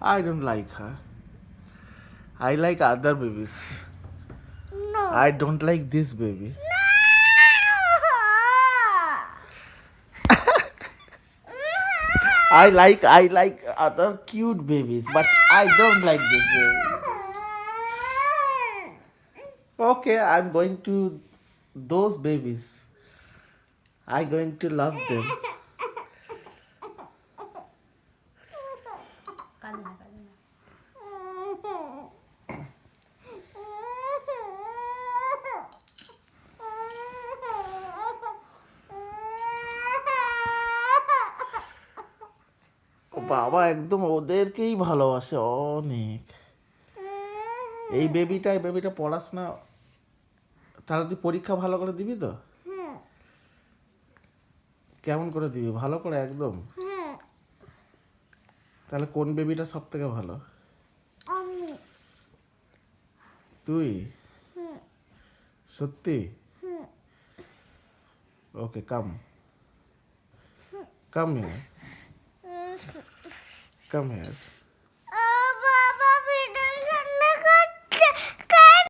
I don't like her. I like other babies. No. I don't like this baby. No. I like I like other cute babies, but I don't like this baby. Okay, I'm going to those babies. I'm going to love them. কাঁদে না কাঁদে না ও বাবা একদম ওদেরকেই ভালোবাসে অনেক। এই বেবিটা এই বেবিটা পড়াশোনা তাহলে তুই পরীক্ষা ভালো করে দিবি তো? কেমন করে দিবি? ভালো করে একদম। তাহলে কোন বেবিটা সব থেকে ভালো তুই? সত্যি? Okay come. Come here. Come here.